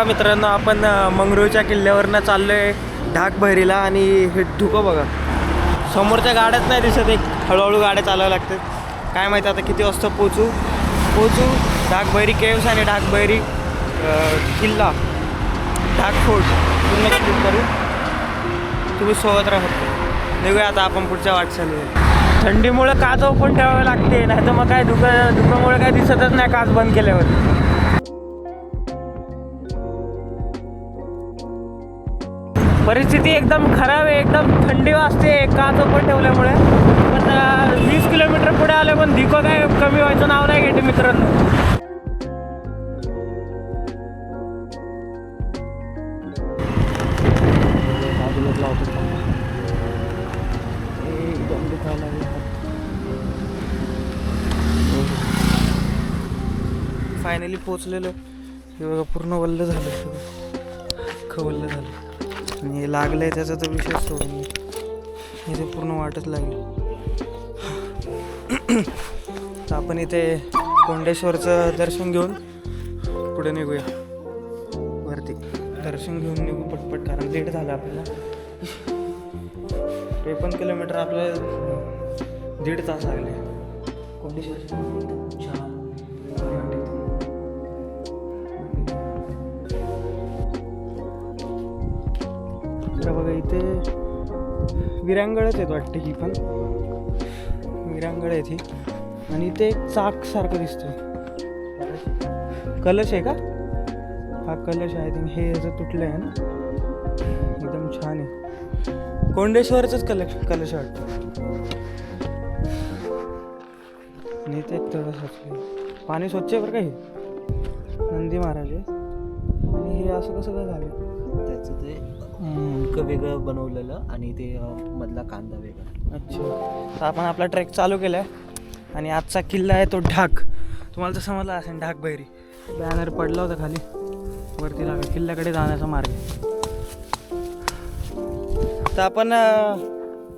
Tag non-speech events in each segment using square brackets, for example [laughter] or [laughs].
बघा मित्रांनो आपण मंगरूळच्या किल्ल्यावरनं चाललोय ढाक बहिरीला आणि हे धुकं बघा. समोरच्या गाड्याच नाही दिसत एक हळूहळू गाड्या चालवायला लागतात. काय माहिती आता किती वाजता पोचू पोचू ढाक बहिरी केव्स आणि ढाक बहिरी किल्ला. ढाक फोर्ट. पूर्ण क्लिक करू. तुम्ही सोबत राहत निघूया आता आपण पुढच्या वाटचालीवर. थंडीमुळे काच ओपन ठेवावी लागते? नाही तर मग काय धुकं धुकामुळे काय दिसतच नाही काच बंद केल्यावर? परिस्थिती एकदम खराब आहे एकदम थंडी वाजते काच ओपन ठेवल्यामुळे. पण वीस किलोमीटर पुढे आले पण धिको काय कमी व्हायचं नाव नाही घेते मित्रांनो. फायनली पोचलेलो हे बघा पूर्ण वल्ल झालं. सगळं झालं. आणि हे आहे त्याचा तर विषय सोडून हे ते पूर्ण वाटच लागली. तर आपण इथे कोंडेश्वरचं दर्शन घेऊन पुढे निघूया. वरती दर्शन घेऊन निघू पटपट कारण लेट झालं आपल्याला. त्रेपन्न किलोमीटर आपलं दीड तास लागले. कोंडेश्वरचं. विरांगळच आहेत वाटते ही पण. विरांगळ आहे ती आणि इथे एक चाक सारखं दिसतं कलश आहे का? हा कलश आहे. थिंक हे याचं तुटलं आहे ना? एकदम छान आहे. कोंडेश्वरचंच कलश कलश वाटतं. आणि ते एक पाणी स्वच्छ आहे बरं का हे? नंदी महाराज आहे. आणि हे असं कसं काय झालं मुंडकं वेगळं बनवलेलं आणि ते मधला कांदा वेगळा. अच्छा. तर आपण आपला ट्रेक चालू केला आहे आणि आजचा किल्ला आहे तो ढाक. तुम्हाला तर समजला असेल ढाक बैरी बॅनर पडला होता खाली. वरती लागा किल्ल्याकडे जाण्याचा मार्ग. आहे. तर आपण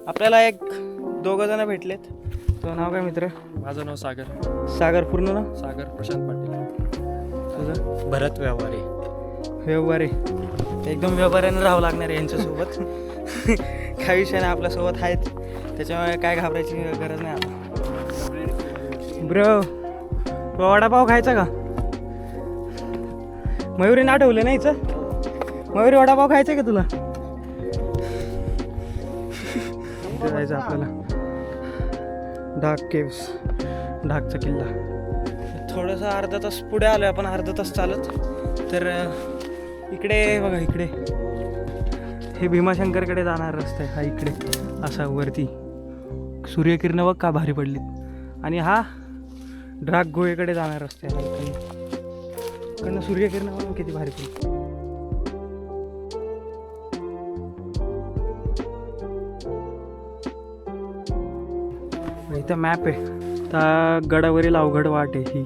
आपल्याला एक दोघं जण भेटलेत. तो नाव काय मित्र? माझं नाव सागर. सागर पूर्ण ना सागर प्रशांत पाटील. तुझं? भरत व्यवहारे. व्यवहारी. एकदम व्यवहाराने राहावं लागणार आहे यांच्यासोबत. [laughs] काही विषय नाही आपल्यासोबत आहेत. त्याच्यामुळे काय घाबरायची गरज नाही आता. ब्रो वडापाव खायचा का? मयुरीने आठवलं नाहीच मयुरी वडापाव खायचा का तुला? जायचं आपल्याला. डाक केव्स. ढाकचा किल्ला. थोडंसं अर्धा तास पुढे आलो आपण अर्धा तास चालत. तर इकडे बघा इकडे. हे भीमाशंकरकडे जाणार रस्ता आहे. हा इकडे असा वरती. सूर्यकिरणं बघ का भारी पडलीत. आणि हा ड्राग गोळेकडे जाणार रस्ता आहे. हा इकडे इकडनं सूर्यकिरण बघ किती भारी पडली इथं मॅप आहे. त्या गडावरील अवघड वाट आहे ही.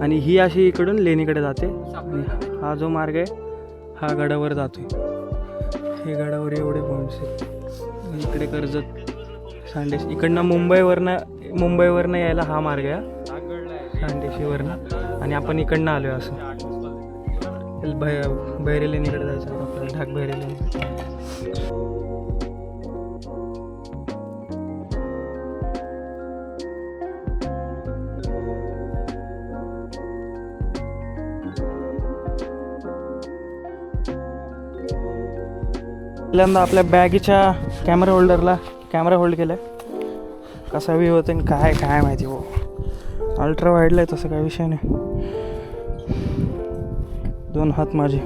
आणि ही अशी इकडून लेणीकडे जाते. आणि हा जो मार्ग आहे हा गडावर जातोय. हे गडावर एवढे पॉईंट्स आहेत. इकडे कर्जत सांडेश इकडनं मुंबईवरनं मुंबईवरनं यायला हा मार्ग आहे. सांडेशीवरनं. आणि आपण इकडनं आलो आहे असं. बै बैरे जायचं. आपल्याला ढाक बैरे पहिल्यांदा आपल्या बॅगीच्या कॅमेरा होल्डरला कॅमेरा होल्ड केला कसा व्ह्यू होते आणि काय काय माहिती हो अल्ट्रा वाईडला आहे तसं काय विषय नाही. दोन हात माझे.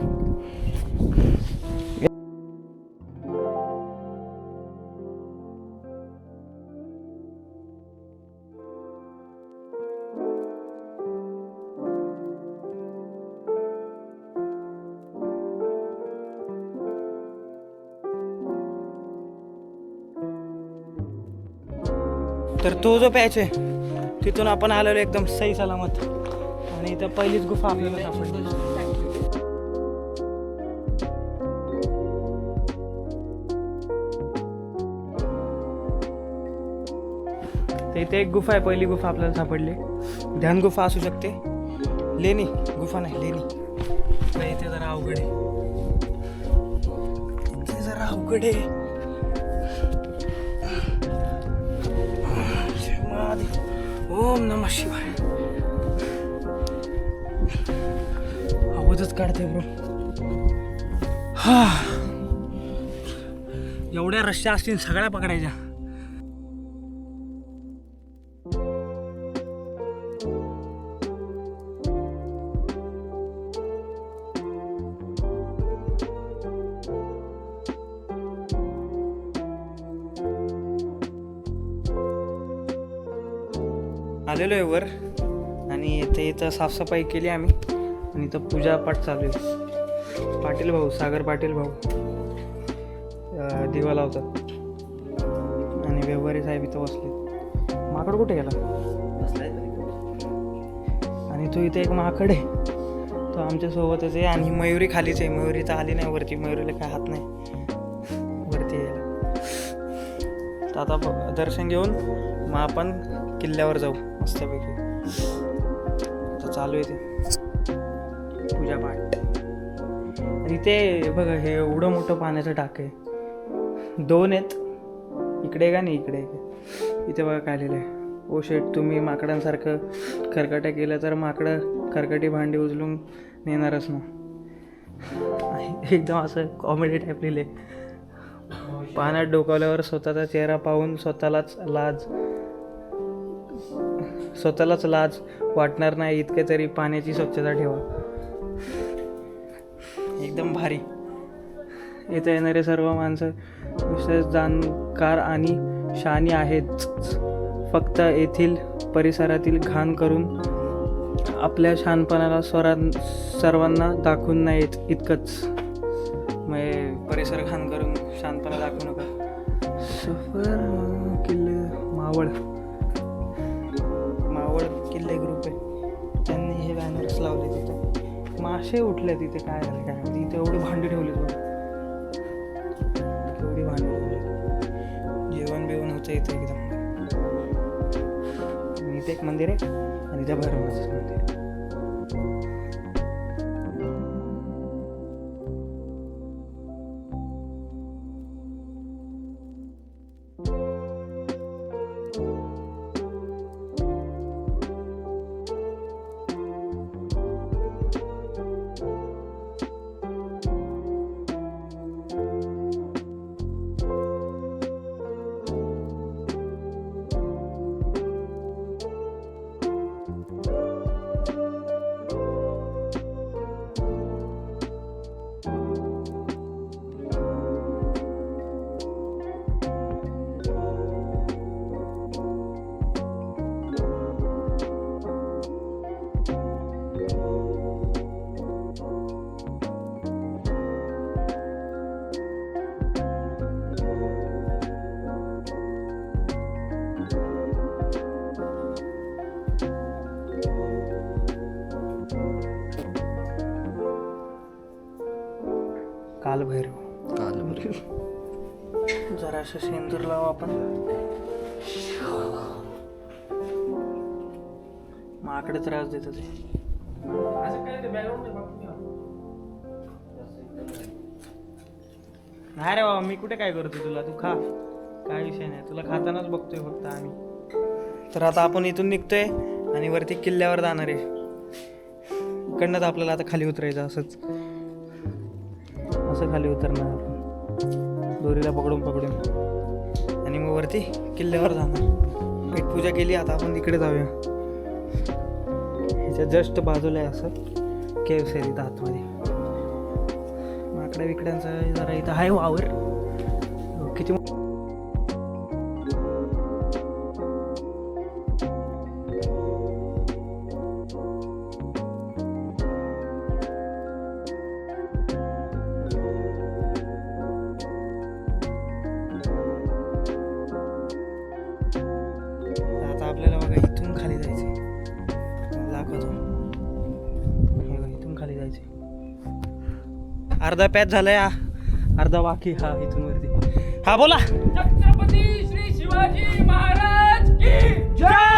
तर तो जो पॅच आहे तिथून आपण आलेलो एकदम सही सलामत. आणि इथं पहिलीच गुफा आपल्याला सापडली. तर इथे एक गुफा आहे पहिली गुफा आपल्याला सापडली. ध्यान गुफा असू शकते. लेणी गुफा नाही लेणी. इथे जरा अवघड आहे. इथे जरा अवघड आहे. ओम नम शिवाय आवाजच काढते ब्रो. हा. एवढ्या रश्या असतील सगळ्या पकडायच्या. आलेलो आहे वर. आणि इथे इथं साफसफाई केली आम्ही. आणि इथं पूजापाठ चालू आहे. पाटील भाऊ सागर पाटील भाऊ. दिवा लावतात. आणि व्यवहारी साहेब इथं बसले माकड कुठे गेला? आणि तो इथे एक माकड आहे. तो आमच्यासोबतच आहे आणि मयुरी खालीच आहे. मयुरी तर आली नाही वरती. मयुरीला काय हात नाही. वरती यायला. तर आता दर्शन घेऊन मग आपण किल्ल्यावर जाऊ. मस्तपैकी. आता चालू आहे ते. पूजापाठ आणि ते बघा हे एवढं मोठं पाण्याचं टाक आहे. दोन आहेत. इकडे का नाही? इकडे इथे बघा काय लिहिलं आहे ओ शेट तुम्ही माकडांसारखं करकट्या केलं तर माकडं खरकटी भांडी उचलून नेणारच ना. एकदम असं कॉमेडी टाईप लिहिले पाण्यात डोकावल्यावर स्वतःचा चेहरा पाहून स्वतःलाच लाज. स्वतःलाच लाज वाटणार नाही इतके तरी पाण्याची स्वच्छता ठेवा. एकदम भारी. येथे येणारे सर्व माणसं विशेष जाणकार आणि शानी आहेत. फक्त येथील परिसरातील घाण करून आपल्या शहाणपणाला स्वरां सर्वांना दाखवून नाही येत इतकंच म्हणजे परिसर घाण तिथे उठले तिथे काय झालं काय? तिथे एवढी भांडी ठेवली बघ एवढी भांडी ठेवली जेवण बिवण होतं इथे एकदम. इथे एक मंदिर आहे आणि त्या भैरवनाथचं मंदिर असं सेंदूर लावू आपण. माकडे त्रास देत ते नाही रे बाबा मी कुठे काय करतो तुला? तू खा. काय विषय नाही. तुला खातानाच बघतोय फक्त आम्ही. तर आता आपण इथून निघतोय आणि वरती किल्ल्यावर जाणार आहे. इकडनं तर आपल्याला आता खाली उतरायचं असंच. असं खाली उतरणार. दोरीला पकडून पकडून. आणि मग वरती किल्ल्यावर जाणार. पेटपूजा केली आता आपण तिकडे जाऊया. ह्याच्या जस्ट बाजूला आहे असं केव इथं आतमध्ये. माकड्या विकड्यांचा जरा इथं आहे वावर. अर्धा पॅच झालाय अर्धा बाकी हा इथून वरती. हा बोला. छत्रपती श्री शिवाजी महाराज की जय!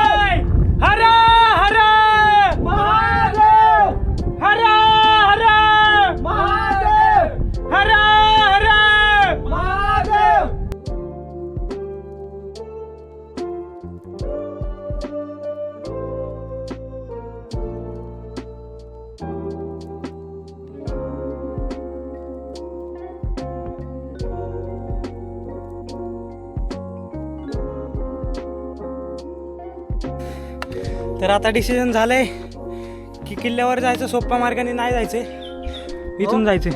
तर आता डिसिजन झालं आहे की किल्ल्यावर जायचं सोप्या मार्गाने नाही जायचंय. इथून जायचंय.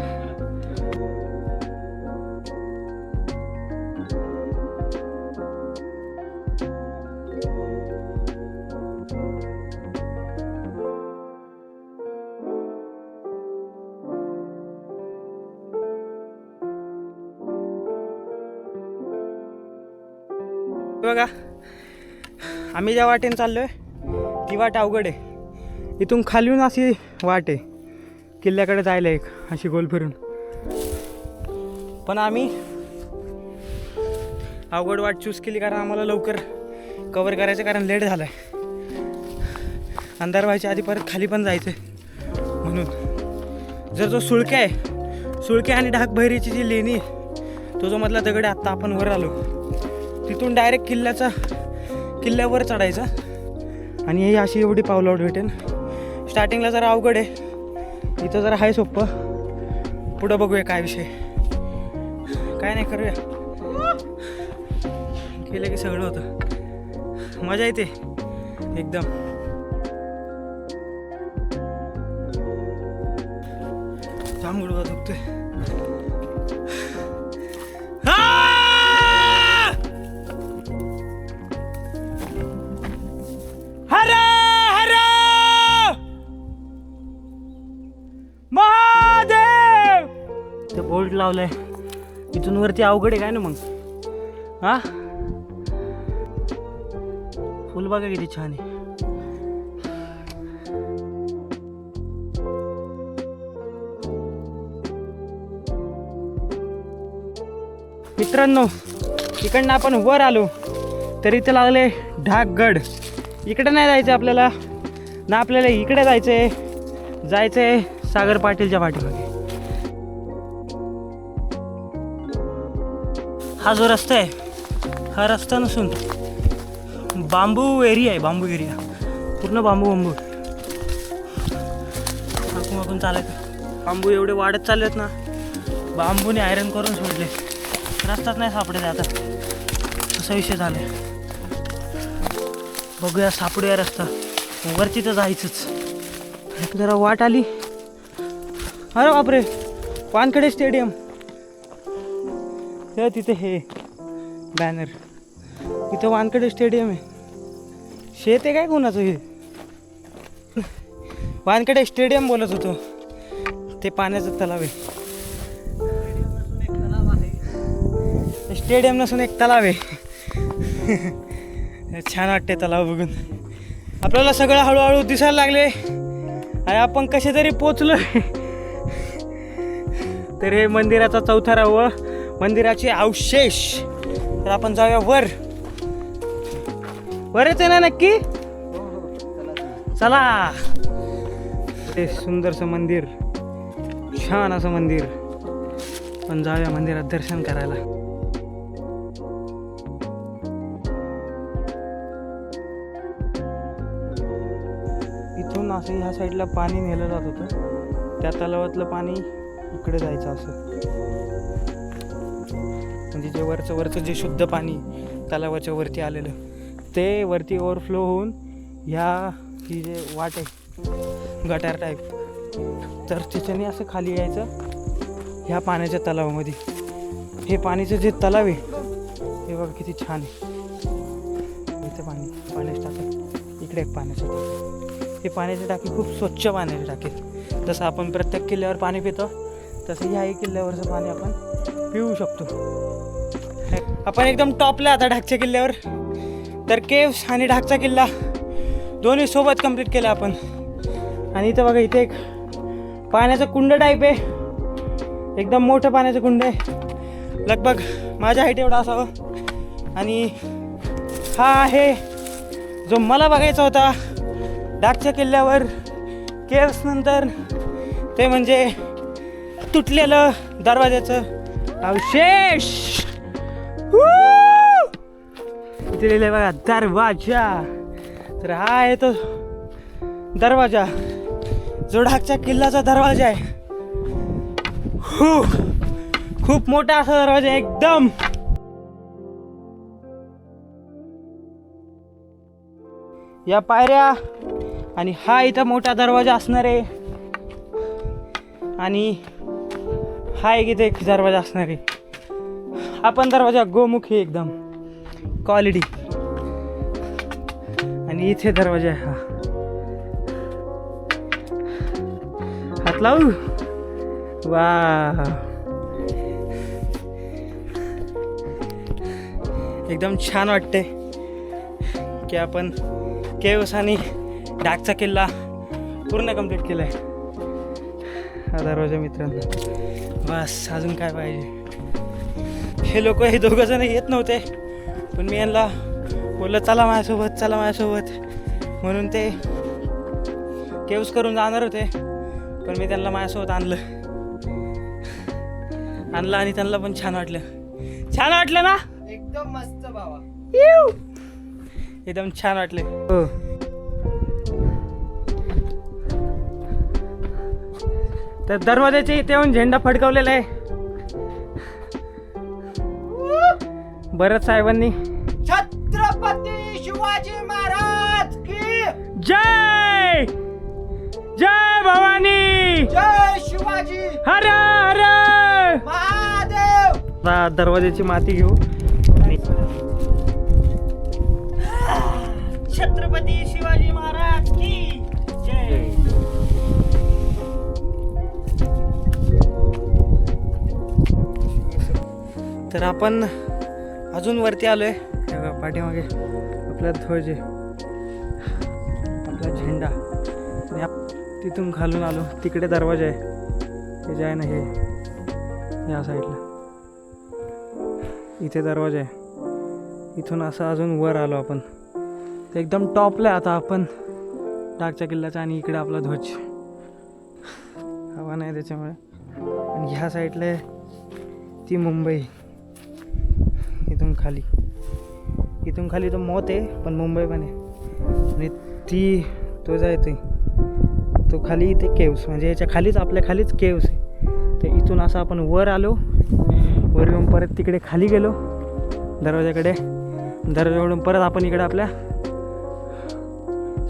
बघा आम्ही ज्या वाटेने चाललो आहे ती वाट अवघड आहे. इथून खालून अशी वाट आहे. किल्ल्याकडे जायला एक अशी गोल फिरून. पण आम्ही अवघड वाट चूज केली कारण आम्हाला लवकर कवर करायचं कारण लेट झालं आहे अंधार व्हायच्या आधी परत खाली पण जायचं आहे म्हणून. जर जो सुळके आहे सुळके आणि ढाकबहिरीची जी लेणी आहे, तो जो मधला दगड आहे आत्ता आपण वर आलो. तिथून डायरेक्ट किल्ल्याचा किल्ल्यावर चढायचा. आणि ही अशी एवढी पावलावर भेटेल स्टार्टिंगला जरा अवघड आहे. इथं जरा आहे सोपं. पुढं बघूया काय विषय. काय नाही करूया. केलं की सगळं होतं. मजा येते. एकदम. जाम गुडघा लावलंय. इथून वरती अवघड आहे काय ना मग? हा? फुल बघा किती छान आहे. मित्रांनो इकडनं आपण वर आलो तर इथे लागले ढाकगड. इकडे नाही जायचं आपल्याला. ना आपल्याला इकडे जायचं आहे जायचं आहे सागर पाटीलच्या पाठीमागे. हा जो रस्ता आहे हा रस्ता नसून बांबू एरिया आहे बांबू एरिया. पूर्ण बांबू बांबू. आपण मागून चालायचं. बांबू एवढे वाढत चाललेत ना बांबूने आयरन करून सोडले. रस्ताच नाही सापडे आता. असा विषय झालाय. बघूया सापडूया रस्ता. वरती तर जायचंच. जरा वाट आली. अरे बापरे पानकडे स्टेडियम. हे तिथे हे बॅनर इथं वानखडे स्टेडियम आहे. शेत आहे काय कोणाचं हे? वानखडे स्टेडियम बोलत होतो. ते पाण्याचं तलाव आहे. स्टेडियम नसून एक तलाव आहे. [laughs] छान वाटते तलाव बघून. आपल्याला सगळं हळूहळू दिसायला लागले. आणि आपण कसे तरी पोचलो [laughs] तर हे मंदिराचा चौथा व मंदिराचे अवशेष. तर आपण जाऊया वर. वरच आहे ना नक्की? चला. ते सुंदरसं मंदिर. छान असं मंदिर. पण जाऊया मंदिरात दर्शन करायला. इथून असं ह्या साईडला पाणी नेलं जात होतं. त्या तलावातलं पाणी इकडे जायचं असं. म्हणजे जे वरचं वरचं जे शुद्ध पाणी तलावाच्या वरती आलेलं ते वरती ओव्हरफ्लो होऊन ह्या ही जे वाट आहे गटार टाईप तर त्याच्याने असं खाली यायचं ह्या पाण्याच्या तलावामध्ये. हे पाण्याचं जे तलाव आहे हे बघा किती छान आहे. इथे पाणी पाण्याची टाकी. इकडे एक पाण्याचं टाकी. हे पाण्याची टाकी खूप स्वच्छ पाण्याची टाकी जसं आपण प्रत्येक किल्ल्यावर पाणी पितो तसं ह्याही किल्ल्यावरचं पाणी आपण पिऊ शकतो. आपण एकदम टॉपला आता ढाकच्या किल्ल्यावर. तर केव्स आणि ढाकचा किल्ला दोन्ही सोबत कंप्लीट केला आपण. आणि इथं बघा इथे एक पाण्याचं कुंड टाईप आहे. एकदम मोठं पाण्याचं कुंड आहे. लगभग माझ्या हाईट एवढा असावं. आणि हा आहे जो मला बघायचा होता डाकच्या किल्ल्यावर केव्स नंतर. ते म्हणजे तुटलेलं दरवाज्याचं अवशेष! Woo! इथे लिहिलंय बघा दरवाजा. तर हा आहे तो दरवाजा. जोडाकच्या किल्ल्याचा दरवाजा आहे. हू. खूप मोठा असा दरवाजा एकदम. या पायऱ्या आणि हा इथं मोठा दरवाजा असणार आहे. आणि हा एक इथे एक दरवाजा असणार आहे? हा पण दरवाजा गोमुखी एकदम. क्वालिटी आणि इथे दरवाजा आहे हा. हात लावू? वा एकदम छान वाटते की आपण केवस आणि डाकचा किल्ला पूर्ण कंप्लीट केला आहे हा दरवाजा मित्रांनो. बस अजून काय पाहिजे? हे लोक हे दोघं जण येत नव्हते पण मी यांना बोललं चला माझ्यासोबत चला माझ्यासोबत. म्हणून ते केव्स करून जाणार होते पण मी त्यांना माझ्यासोबत आणलं. आणलं आणि त्यांना पण छान वाटलं. छान वाटलं ना? एकदम मस्त बाबा. एकदम छान वाटले. हो. तर दरवाजाच्या इथे येऊन झेंडा फडकवलेला आहे. भरत साहेबांनी. छत्रपती शिवाजी महाराज की जय! जय भवानी! जय शिवाजी! हर हर! महादेव! आता दरवाजाची माती घेऊ. तर आपण अजून वरती आलोय. आहे पाठीमागे आपला ध्वज आहे. आपला झेंडा. आणि आप- तिथून खालून आलो. तिकडे दरवाजा आहे. ते जे आहे ना हे या साईडला. इथे दरवाजा आहे. इथून असं अजून वर आलो आपण. तर एकदम टॉपला आहे आता आपण. डाकच्या किल्ल्याचा आणि इकडे आपला ध्वज. हवा नाही त्याच्यामुळे. आणि ह्या साईडला आहे ती मुंबई. इथून खाली. इथून खाली तो मौत आहे पण मुंबई पण आहे. आणि ती तो जायते तो खाली इथे केव्स म्हणजे याच्या खालीच आपल्या खालीच केव्स आहे. तर इथून असं आपण वर आलो. वर येऊन परत तिकडे खाली गेलो. दरवाजाकडे. दरवाजाकडून परत आपण इकडे आपल्या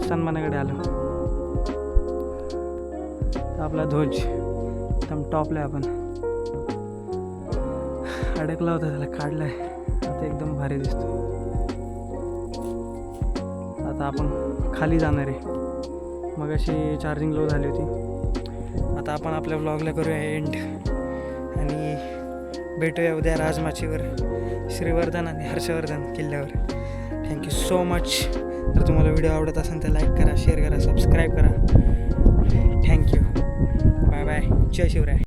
सन्मानाकडे आलो. तर आपला ध्वज एकदम टॉपला आपण. अडकला होता त्याला काढलाय आता एकदम भारी दिसतो आता आपण खाली जाणार आहे. मग अशी चार्जिंग लो झाली होती. आता आपण आपल्या ब्लॉगला करूया एंड आणि भेटूया उद्या राजमाचीवर श्रीवर्धन आणि हर्षवर्धन किल्ल्यावर. थँक्यू सो मच जर तुम्हाला व्हिडिओ आवडत असेल तर लाईक करा शेअर करा सबस्क्राईब करा. थँक्यू बाय बाय जय शिवराय.